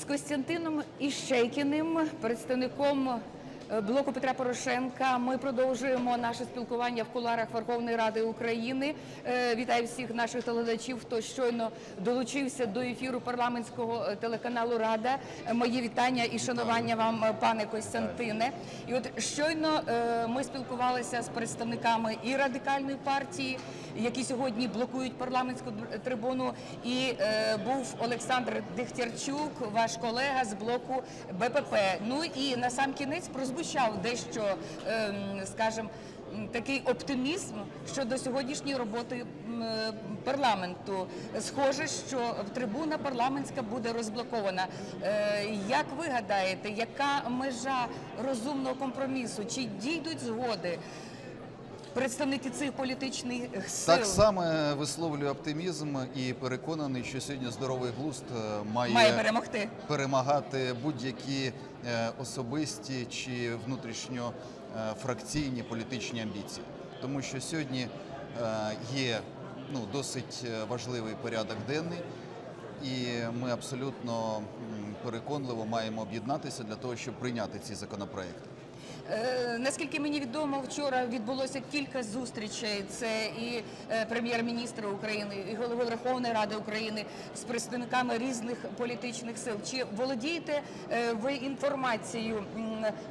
з Костянтином Іщейкіним, представником блоку Петра Порошенка. Ми продовжуємо наше спілкування в куларах Верховної Ради України. Е, Вітаю всіх наших телеглядачів, хто щойно долучився до ефіру парламентського е, телеканалу Рада. Е, Мої вітання і шанування вам, е, пане Костянтине. І от щойно е, ми спілкувалися з представниками і радикальної партії, які сьогодні блокують парламентську трибуну. І е, був Олександр Дехтярчук, ваш колега з блоку БПП. Ну і на сам кінець прозвучав дещо, ем, скажімо, такий оптимізм щодо сьогоднішньої роботи парламенту. Схоже, що трибуна парламентська буде розблокована. Е, Як ви гадаєте, яка межа розумного компромісу? Чи дійдуть згоди? Представники цих політичних сил Так само висловлюю оптимізм і переконаний, що сьогодні здоровий глузд е, має, має перемогти. перемагати будь-які е, особисті чи внутрішньо е, політичні амбіції. Тому що сьогодні є ну, досить важливий порядок денний, і ми абсолютно переконливо маємо об'єднатися для того, щоб прийняти ці законопроекти. Е, Наскільки мені відомо, вчора відбулося кілька зустрічей. Це і е, прем'єр-міністра України, і голови Верховної Ради України з представниками різних політичних сил. Чи володієте е, ви інформацією,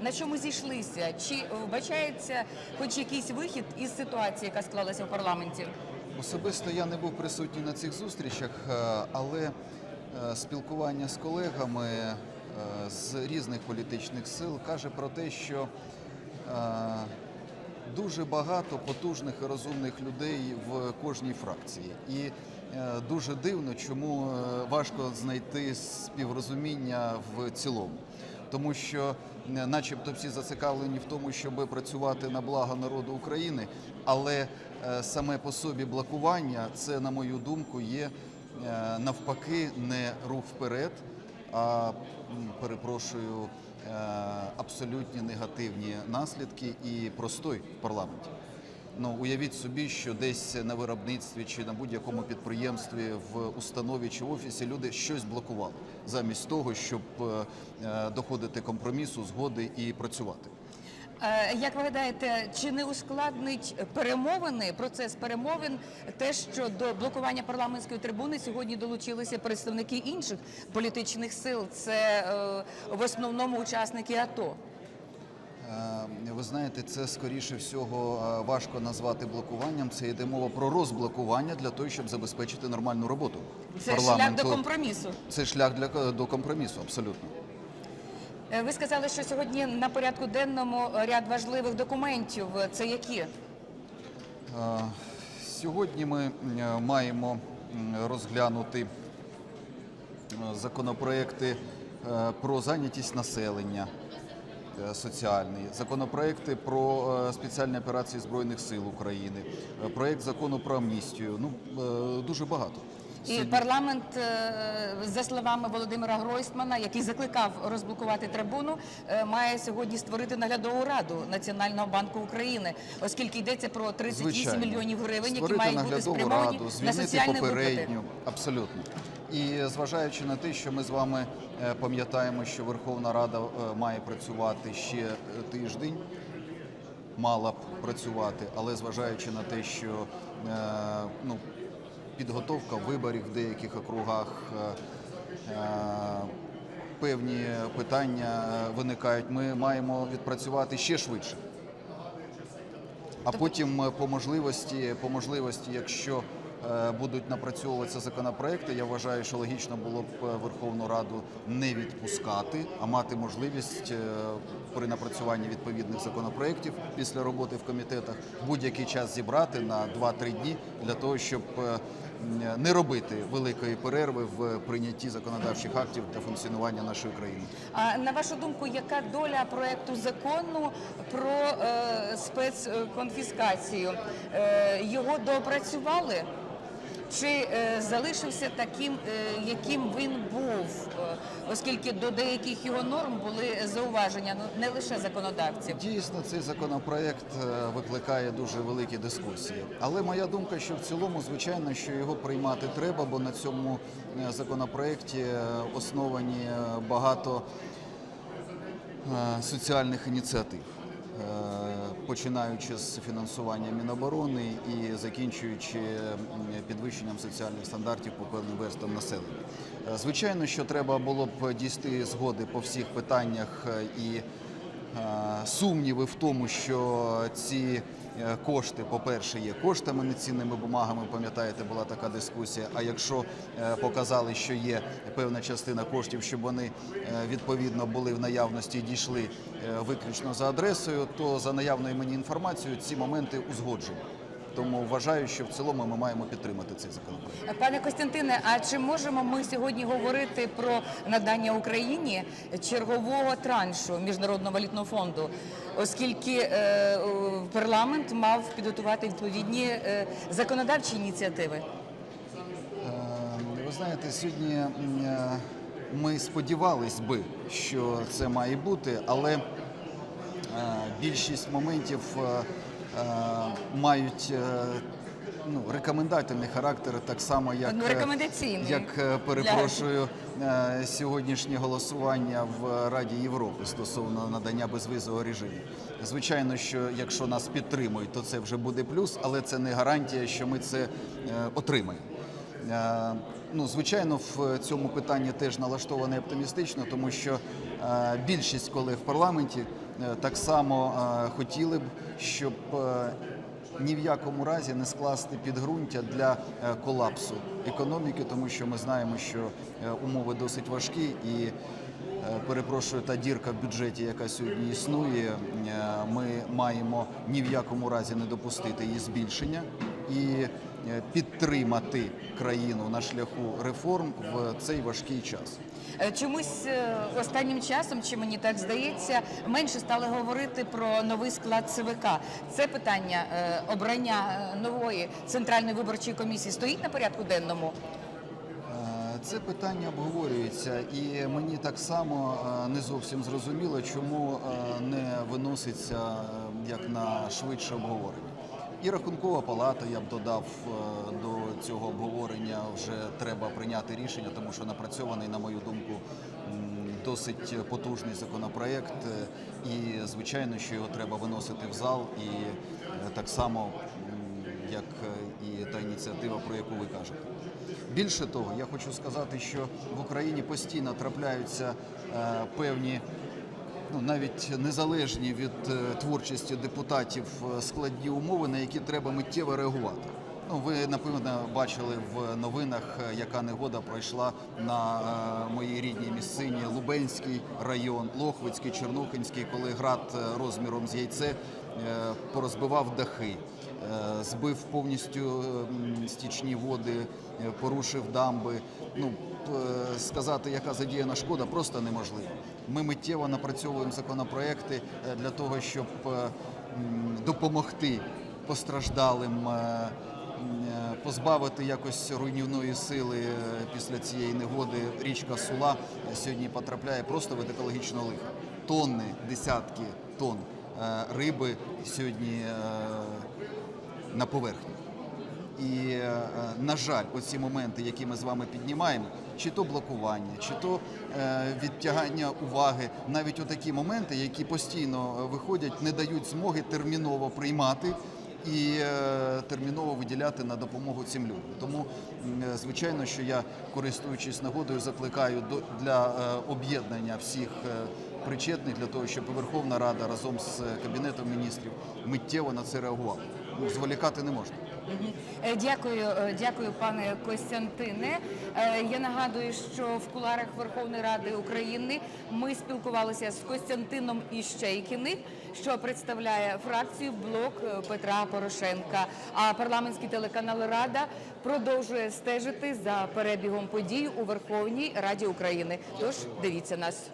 на чому зійшлися? Чи вбачається хоч якийсь вихід із ситуації, яка склалася в парламенті? Особисто я не був присутній на цих зустрічах, але спілкування з колегами з різних політичних сил каже про те, що е, дуже багато потужних і розумних людей в кожній фракції. І е, дуже дивно, чому е, важко знайти співрозуміння в цілому. Тому що, начебто, всі зацікавлені в тому, щоб працювати на благо народу України, але саме по собі блокування це, на мою думку, є навпаки не рух вперед, а перепрошую е, абсолютні негативні наслідки і простой в парламенті. Ну, уявіть собі, що десь на виробництві чи на будь-якому підприємстві в установі чи офісі люди щось блокували замість того, щоб е, е, доходити компромісу, згоди і працювати. Е, Як ви гадаєте, чи не ускладнить перемовини, процес перемовин, те, що до блокування парламентської трибуни сьогодні долучилися представники інших політичних сил? Це е, в основному учасники АТО. Е, Ви знаєте, це скоріше всього важко назвати блокуванням. Це йде мова про розблокування для того, щоб забезпечити нормальну роботу Це шлях до компромісу. Це шлях для до компромісу, абсолютно. Е, Ви сказали, що сьогодні на порядку денному ряд важливих документів. Це які? Е, Сьогодні ми е, маємо розглянути законопроекти про зайнятість населення соціальний, законопроекти про спеціальні операції Збройних сил України, проект закону про амністію. Ну дуже багато. І парламент, е, за словами Володимира Гройсмана, який закликав розблокувати трибуну, е, має сьогодні створити наглядову раду Національного банку України, оскільки йдеться про 38 Звичайно. мільйонів гривень, які Створити мають бути спрямовані раду, на соціальні виплати. попередню, абсолютно. І зважаючи на те, що ми з вами е, пам'ятаємо, що Верховна Рада е, має працювати ще е, тиждень, мала б працювати, але зважаючи на те, що е, ну, підготовка виборів в деяких округах. е, е, Певні питання е, виникають. Ми маємо відпрацювати ще швидше. А потім е, по можливості, по можливості, якщо будуть напрацьовуватися законопроекти, я вважаю, що логічно було б Верховну Раду не відпускати, а мати можливість при напрацюванні відповідних законопроєктів після роботи в комітетах будь-який час зібрати на 2-3 дні для того, щоб не робити великої перерви в прийнятті законодавчих актів для функціонування нашої країни. А на вашу думку, яка доля проекту закону про е, спецконфіскацію? Е, його доопрацювали? чи е, залишився таким, е, яким він був, е, оскільки до деяких його норм були зауваження ну, не лише законодавців. Дійсно, цей законопроект е, викликає дуже великі дискусії. Але моя думка, що в цілому, звичайно, що його приймати треба, бо на цьому е, законопроекті е, основані багато соціальних ініціатив. Починаючи з фінансування Міноборони і закінчуючи підвищенням соціальних стандартів по певним верстам населення, Е, звичайно, що треба було б дійсти згоди по всіх питаннях е, і сумніви в тому, що ці е, кошти, по-перше, є коштами, не цінними бумагами. Пам'ятаєте, була така дискусія. А якщо е, показали, що є певна частина коштів, щоб вони е, відповідно були в наявності і дійшли е, виключно за адресою, то за наявною мені інформацією ці моменти узгоджені. Тому вважаю, що в цілому ми маємо підтримати цей законопроект. Пане Костянтине, а чи можемо ми сьогодні говорити про надання Україні чергового траншу міжнародного валютного фонду, оскільки е, парламент мав підготувати відповідні е, законодавчі ініціативи? Е, Ви знаєте, сьогодні е, ми сподівались би, що це має бути, але е, більшість моментів е, мають е, ну, рекомендательний характер, так само як, Ну, е, як е, перепрошую е, сьогоднішнє голосування в Раді Європи стосовно надання безвізового режиму. Звичайно, що якщо нас підтримують, то це вже буде плюс, але це не гарантія, що ми це е, отримаємо. Е, Ну, звичайно, в цьому питанні теж налаштований оптимістично, тому що е, більшість колег в парламенті е, так само хотіли б, щоб ні в якому разі не скласти підґрунтя для колапсу економіки, тому що ми знаємо, що умови досить важкі і. Перепрошую, та дірка в бюджеті, яка сьогодні існує, ми маємо ні в якому разі не допустити її збільшення і е, підтримати країну на шляху реформ в цей важкий час. Е, Чомусь е, останнім часом, чи мені так здається, менше стали говорити про новий склад ЦВК. Це питання обрання нової центральної виборчої комісії стоїть на порядку денному. Це питання обговорюється, і мені так само не зовсім зрозуміло, чому не виноситься як на швидше обговорення. І рахункова палата, я б додав е, до цього обговорення, вже треба прийняти рішення, тому що напрацьований, на мою думку, досить потужний законопроект. е, І звичайно, що його треба виносити в зал, і е, так само, як і та ініціатива, про яку ви кажете. Більше того, я хочу сказати, що в Україні постійно трапляються певні, ну навіть незалежні від е, творчості депутатів е, складні умови, на які треба миттєво реагувати. Ну, ви напевно бачили в новинах, е, яка негода пройшла на е, моїй рідній місцині Лубенський район, Лохвицький, Чернухинський, коли град е, розміром з яйце порозбивав дахи, збив повністю стічні води, порушив дамби. Ну сказати, яка задіяна шкода, просто неможливо. Ми миттєво напрацьовуємо законопроекти для того, щоб допомогти постраждалим. Е, Позбавити якось руйнівної сили е, після цієї негоди річка Сула е, сьогодні потрапляє просто в екологічне лихо. Тонни, десятки тонн риби сьогодні на поверхні. І, на жаль, оці моменти, які ми з вами піднімаємо, чи то блокування, чи то відтягання уваги, навіть отакі моменти, які постійно виходять, не дають змоги терміново приймати і е, терміново виділяти на допомогу цим людям. Тому, е, звичайно, що я, користуючись нагодою, закликаю для е, об'єднання всіх. Причетних для того, щоб Верховна Рада разом з Кабінетом міністрів миттєво на це реагувала. Ну, зволікати не можна. Е, Дякую, е, дякую, пане Костянтине. Е, Я нагадую, що в куларах Верховної Ради України ми спілкувалися з Костянтином Іщейкіним, що представляє фракцію блок Петра Порошенка. А парламентський телеканал Рада продовжує стежити за перебігом подій у Верховній Раді України. Тож дивіться нас.